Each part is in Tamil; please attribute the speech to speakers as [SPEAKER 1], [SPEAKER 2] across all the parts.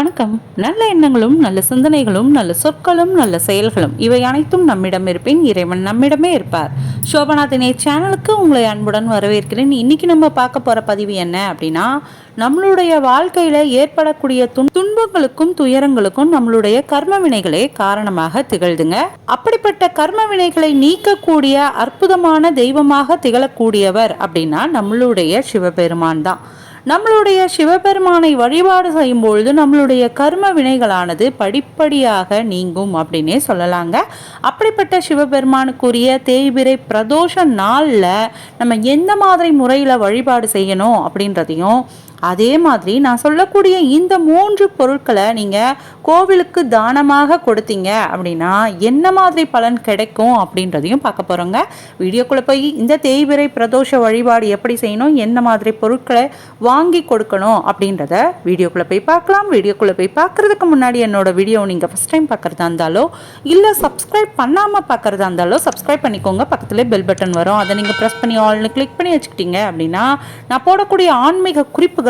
[SPEAKER 1] வணக்கம். நல்ல எண்ணங்களும் நல்ல சிந்தனைகளும் நல்ல சொற்களும் நல்ல செயல்களும் இவை அனைத்தும் நம்மிடம் இருப்பின் இறைவன் நம்மிடமே இருப்பார். சோபநாதனே சேனலுக்கு உங்களை அன்புடன் வரவேற்கிறேன். இன்னைக்கு நம்ம பார்க்க போற பதிவு என்ன அப்படின்னா நம்மளுடைய வாழ்க்கையில ஏற்படக்கூடிய துன் துன்பங்களுக்கும் துயரங்களுக்கும் நம்மளுடைய கர்ம வினைகளே காரணமாக திகழ்துங்க. அப்படிப்பட்ட கர்ம வினைகளை நீக்கக்கூடிய அற்புதமான தெய்வமாக திகழக்கூடியவர் அப்படின்னா நம்மளுடைய சிவபெருமான் தான். நம்மளுடைய சிவபெருமானை வழிபாடு செய்யும் பொழுது நம்மளுடைய கர்ம வினைகளானது படிப்படியாக நீங்கும் அப்படின்னே சொல்லலாங்க. அப்படிப்பட்ட சிவபெருமானுக்குரிய தேய்பிரை பிரதோஷ நாளில் நம்ம எந்த மாதிரி முறையில் வழிபாடு செய்யணும் அப்படின்றதையும் அதே மாதிரி நான் சொல்லக்கூடிய இந்த மூன்று பொருட்களை நீங்கள் கோவிலுக்கு தானமாக கொடுத்தீங்க அப்படின்னா என்ன மாதிரி பலன் கிடைக்கும் அப்படின்றதையும் பார்க்க போகிறோங்க வீடியோக்குள்ளே போய் இந்த தேய்பிரை பிரதோஷ வழிபாடு எப்படி செய்யணும் என்ன மாதிரி பொருட்களை வாங்கி கொடுக்கணும் அப்படின்றத வீடியோக்குள்ளே போய் பார்க்கலாம். வீடியோக்குள்ளே போய் பார்க்குறதுக்கு முன்னாடி என்னோட வீடியோ நீங்கள் ஃபஸ்ட் டைம் பார்க்குறதா இருந்தாலோ இல்லை சப்ஸ்கிரைப் பண்ணாமல் பார்க்குறதா இருந்தாலோ சப்ஸ்கிரைப் பண்ணிக்கோங்க. பக்கத்துலேயே பெல் பட்டன் வரும். அதை நீங்கள் ப்ரெஸ் பண்ணி ஆல்னு கிளிக் பண்ணி வச்சுக்கிட்டீங்க அப்படின்னா நான் போடக்கூடிய ஆன்மீக குறிப்புகள்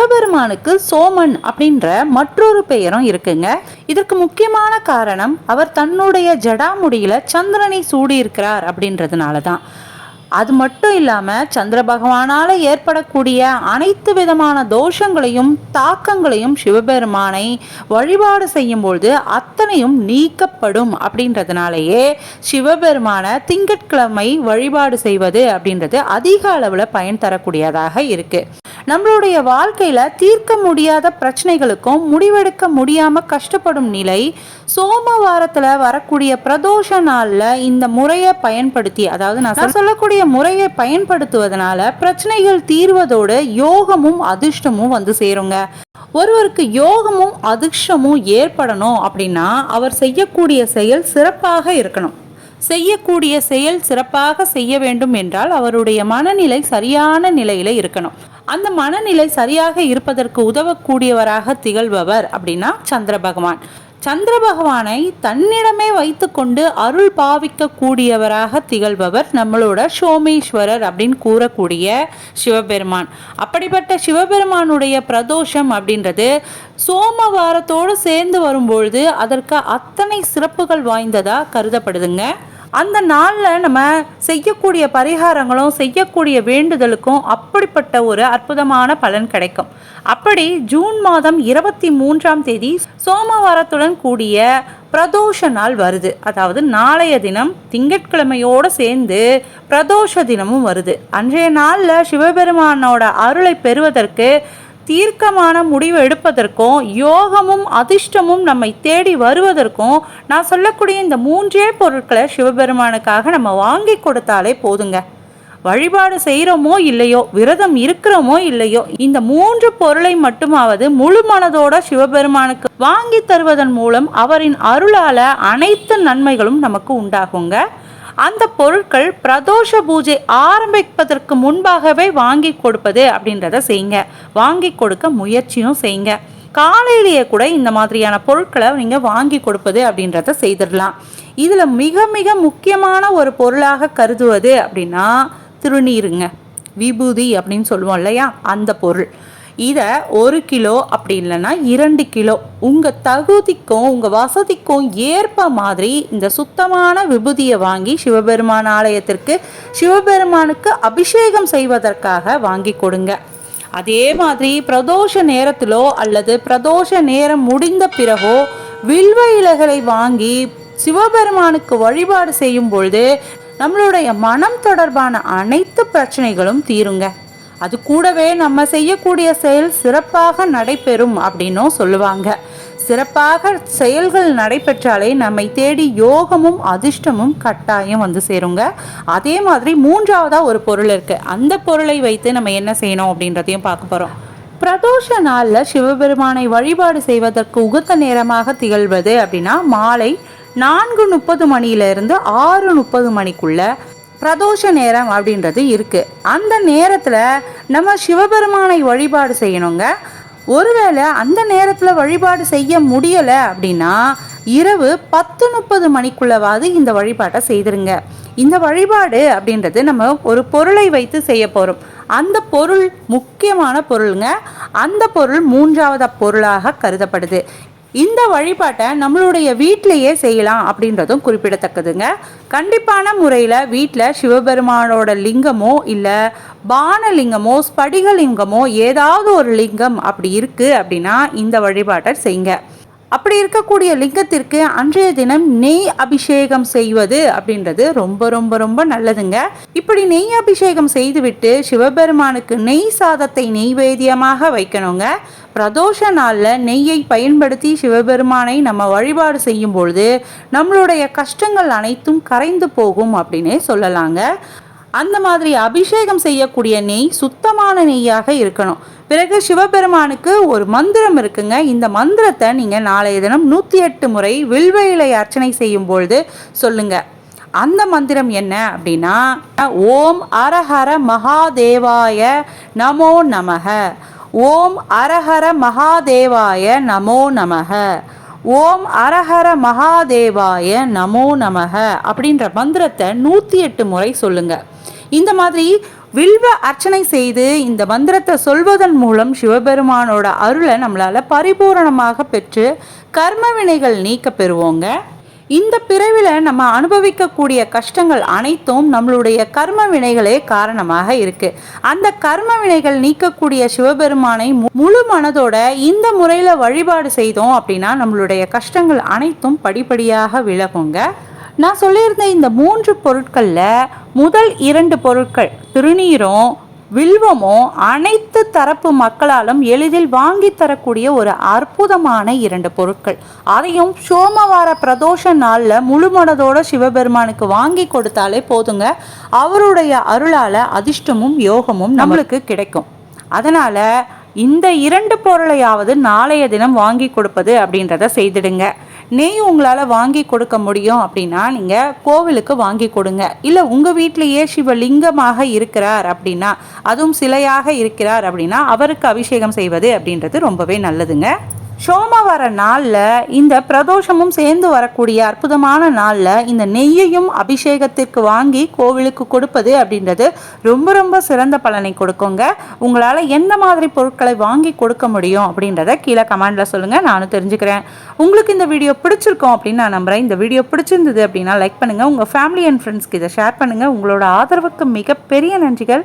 [SPEAKER 1] சிவபெருமானுக்கு சோமன் அப்படின்ற மற்றொரு பெயரும் இருக்குங்க. இதற்கு முக்கியமான காரணம் அவர் தன்னுடைய ஜடாமுடியில சந்திரனை சூடியிருக்கிறார் அப்படின்றதுனால தான் அது மட்டும் இல்லாமல் சந்திர பகவானால் ஏற்படக்கூடிய அனைத்து விதமான தோஷங்களையும் தாக்கங்களையும் சிவபெருமானை வழிபாடு செய்யும்பொழுது அத்தனையும் நீக்கப்படும் அப்படின்றதுனாலேயே சிவபெருமான திங்கட்கிழமை வழிபாடு செய்வது அப்படின்றது அதிக அளவில் பயன் தரக்கூடியதாக இருக்குது நம்மளுடைய வாழ்க்கையில் தீர்க்க முடியாத பிரச்சனைகளுக்கும் முடிவெடுக்க முடியாமல் கஷ்டப்படும் நிலை சோமவாரத்தில் வரக்கூடிய பிரதோஷ நாளில் இந்த முறையை பயன்படுத்தி அதாவது நான் சொல்லக்கூடிய முறையை பயன்படுத்துவதனால பிரச்சனைகள் தீர்வதோடு யோகமும் அதிர்ஷ்டமும் வந்து சேருங்க. ஒருவருக்கு யோகமும் அதிர்ஷ்டமும் ஏற்படணும் அப்படின்னா அவர் செய்யக்கூடிய செயல் சிறப்பாக இருக்கணும். செய்யக்கூடிய செயல் சிறப்பாக செய்ய வேண்டும் என்றால் அவருடைய மனநிலை சரியான நிலையில இருக்கணும். அந்த மனநிலை சரியாக இருப்பதற்கு உதவக்கூடியவராக திகழ்பவர் அப்படின்னா சந்திர பகவான். சந்திர பகவானை தன்னிடமே வைத்துக்கொண்டு அருள் பாவிக்க கூடியவராக திகழ்பவர் நம்மளோட சோமேஸ்வரர் அப்படின்னு கூறக்கூடிய சிவபெருமான். அப்படிப்பட்ட சிவபெருமானுடைய பிரதோஷம் அப்படின்றது சோமவாரத்தோடு சேர்ந்து வரும்பொழுது அதற்கு அத்தனை சிறப்புகள் வாய்ந்ததாக கருதப்படுதுங்க. அந்த நாளில் நம்ம செய்யக்கூடிய பரிகாரங்களும் செய்யக்கூடிய வேண்டுதலுக்கும் அப்படிப்பட்ட ஒரு அற்புதமான பலன் கிடைக்கும். அப்படி ஜூன் மாதம் இருபத்தி மூன்றாம் தேதி சோமவாரத்துடன் கூடிய பிரதோஷ நாள் வருது. அதாவது நாளைய தினம் திங்கட்கிழமையோடு சேர்ந்து பிரதோஷ தினமும் வருது. அன்றைய நாளில் சிவபெருமானோட அருளை பெறுவதற்கு தீர்க்கமான முடிவு எடுப்பதற்கும் யோகமும் அதிர்ஷ்டமும் நம்மை தேடி வருவதற்கும் நான் சொல்லக்கூடிய இந்த மூன்றே பொருட்களை சிவபெருமானுக்காக நம்ம வாங்கி கொடுத்தாலே போதுங்க. வழிபாடு செய்கிறோமோ இல்லையோ விரதம் இருக்கிறோமோ இல்லையோ இந்த மூன்று பொருளை மட்டுமாவது முழு மனதோட சிவபெருமானுக்கு வாங்கி தருவதன் மூலம் அவரின் அருளால அனைத்து நன்மைகளும் நமக்கு உண்டாகுங்க. அந்த பொருட்கள் பிரதோஷ பூஜை ஆரம்பிப்பதற்கு முன்பாகவே வாங்கி கொடுப்பது அப்படின்றத செய்யுங்க. வாங்கி கொடுக்க முயற்சியும் செய்யுங்க. காலையிலேயே கூட இந்த மாதிரியான பொருட்களை நீங்கள் வாங்கி கொடுப்பது அப்படின்றத செய்திடலாம். இதில் மிக மிக முக்கியமான ஒரு பொருளாக கருதுவது அப்படின்னா திருநீருங்க. விபூதி அப்படின்னு சொல்லுவோம் இல்லையா? அந்த பொருள். இதை ஒரு கிலோ அப்படி இல்லைன்னா இரண்டு கிலோ. உங்கள் தகுதிக்கும் உங்கள் வசதிக்கும் ஏற்ப மாதிரி இந்த சுத்தமான விபூதியை வாங்கி சிவபெருமான் ஆலயத்திற்கு சிவபெருமானுக்கு அபிஷேகம் செய்வதற்காக வாங்கி கொடுங்க. அதே மாதிரி பிரதோஷ நேரத்திலோ அல்லது பிரதோஷ நேரம் முடிந்த பிறகோ வில்வ இலைகளை வாங்கி சிவபெருமானுக்கு வழிபாடு செய்யும் பொழுது நம்மளுடைய மனம் தொடர்பான அனைத்து பிரச்சனைகளும் தீருங்க. அது கூடவே நம்ம செய்யக்கூடிய செயல் சிறப்பாக நடைபெறும் அப்படின்னும் சொல்லுவாங்க. சிறப்பாக செயல்கள் நடைபெற்றாலே நம்மை தேடி யோகமும் அதிர்ஷ்டமும் கட்டாயம் வந்து சேருங்க. அதே மாதிரி மூன்றாவதாக ஒரு பொருள் இருக்குது அந்த பொருளை வைத்து நம்ம என்ன செய்யணும் அப்படின்றதையும் பார்க்க போகிறோம் பிரதோஷ நாளில் சிவபெருமானை வழிபாடு செய்வதற்கு உகுத்த நேரமாக திகழ்வது அப்படின்னா மாலை நான்கு முப்பது மணியிலிருந்து ஆறு முப்பது மணிக்குள்ள பிரதோஷ நேரம் அப்படின்றது இருக்குது அந்த நேரத்தில் நம்ம சிவபெருமானை வழிபாடு செய்யணுங்க. ஒருவேளை அந்த நேரத்தில் வழிபாடு செய்ய முடியலை அப்படின்னா இரவு பத்து முப்பது மணிக்குள்ளவாது இந்த வழிபாட்டை செய்திருங்க. இந்த வழிபாடு அப்படின்றது நம்ம ஒரு பொருளை வைத்து செய்ய போகிறோம் அந்த பொருள் முக்கியமான பொருளுங்க. அந்த பொருள் மூன்றாவது பொருளாக கருதப்படுது. இந்த வழிபாட்டை நம்மளுடைய வீட்டிலேயே செய்யலாம் அப்படின்றதும் குறிப்பிடத்தக்கதுங்க. கண்டிப்பான முறையில் வீட்டில் சிவபெருமானோட லிங்கமோ இல்லை பானலிங்கமோ ஸ்படிகலிங்கமோ ஏதாவது ஒரு லிங்கம் அப்படி இருக்குது அப்படின்னா இந்த வழிபாட்டை செய்யுங்க. அப்படி இருக்கக்கூடிய லிங்கத்திற்கு அன்றைய தினம் நெய் அபிஷேகம் செய்வது அப்படின்றது ரொம்ப ரொம்ப ரொம்ப நல்லதுங்க. இப்படி நெய் அபிஷேகம் செய்துவிட்டு சிவபெருமானுக்கு நெய் சாதத்தை நெய்வேதியமாக வைக்கணுங்க. பிரதோஷ நாளில் நெய்யை பயன்படுத்தி சிவபெருமானை நம்ம வழிபாடு செய்யும் பொழுது நம்மளுடைய கஷ்டங்கள் அனைத்தும் கரைந்து போகும் அப்படின்னே சொல்லலாங்க. அந்த மாதிரி அபிஷேகம் செய்யக்கூடிய நெய் சுத்தமான நெய்யாக இருக்கணும். பிறகு சிவபெருமானுக்கு ஒரு மந்திரம் இருக்குங்க. இந்த மந்திரத்தை நீங்கள் நாளைய தினம் நூற்றி எட்டு முறை வில்வ இலை அர்ச்சனை செய்யும் பொழுது சொல்லுங்க. அந்த மந்திரம் என்ன அப்படின்னா ஓம் அரஹர மகாதேவாய நமோ நமக ஓம் அரஹர மகாதேவாய நமோ நமக ஓம் அரஹர மகாதேவாய நமோ நமக அப்படின்ற மந்திரத்தை நூற்றி எட்டு முறை சொல்லுங்கள் இந்த மாதிரி வில்வ அர்ச்சனை செய்து இந்த மந்திரத்தை சொல்வதன் மூலம் சிவபெருமானோட அருளை நம்மளால் பரிபூரணமாக பெற்று கர்ம வினைகள் நீக்க பெறுவோங்க. இந்த பிறவில நம்ம அனுபவிக்கக்கூடிய கஷ்டங்கள் அனைத்தும் நம்மளுடைய கர்ம வினைகளே காரணமாக இருக்கு. அந்த கர்ம வினைகள் நீக்கக்கூடிய சிவபெருமானை முழு மனதோட இந்த முறையில் வழிபாடு செய்தோம் அப்படின்னா நம்மளுடைய கஷ்டங்கள் அனைத்தும் படிப்படியாக விலகுங்க. நான் சொல்லியிருந்த இந்த மூன்று பொருட்களில் முதல் இரண்டு பொருட்கள் திருநீரும் வில்வமும் அனைத்து தரப்பு மக்களாலும் எளிதில் வாங்கி தரக்கூடிய ஒரு அற்புதமான இரண்டு பொருட்கள். அதையும் சோமவார பிரதோஷ நாளில் முழுமனதோட சிவபெருமானுக்கு வாங்கி கொடுத்தாலே போதுங்க. அவருடைய அருளால் அதிர்ஷ்டமும் யோகமும் நம்மளுக்கு கிடைக்கும். அதனால் இந்த இரண்டு பொருளையாவது நாளைய தினம் வாங்கி கொடுப்பது அப்படின்றத செய்திடுங்க. நெய் உங்களால் வாங்கி கொடுக்க முடியும் அப்படின்னா நீங்கள் கோவிலுக்கு வாங்கி கொடுங்க. இல்லை உங்கள் வீட்டிலேயே சிவலிங்கமாக இருக்கிறார் அப்படின்னா அதுவும் சிலையாக இருக்கிறார் அப்படின்னா அவருக்கு அபிஷேகம் செய்வது அப்படின்றது ரொம்பவே நல்லதுங்க. சோமவார நாளில் இந்த பிரதோஷமும் சேர்ந்து வரக்கூடிய அற்புதமான நாளில் இந்த நெய்யையும் அபிஷேகத்திற்கு வாங்கி கோவிலுக்கு கொடுப்பது அப்படின்றது ரொம்ப ரொம்ப சிறந்த பலனை கொடுக்குங்க. உங்களால் எந்த மாதிரி பொருட்களை வாங்கி கொடுக்க முடியும் அப்படின்றத கீழே கமெண்டில் சொல்லுங்கள் நானும் தெரிஞ்சுக்கிறேன். உங்களுக்கு இந்த வீடியோ பிடிச்சிருக்கோம் அப்படின்னு நான் நம்புகிறேன் இந்த வீடியோ பிடிச்சிருந்தது அப்படின்னா லைக் பண்ணுங்கள் உங்கள் ஃபேமிலி அண்ட் ஃப்ரெண்ட்ஸ்க்கு இதை ஷேர் பண்ணுங்கள் உங்களோட ஆதரவுக்கு மிகப்பெரிய நன்றிகள்.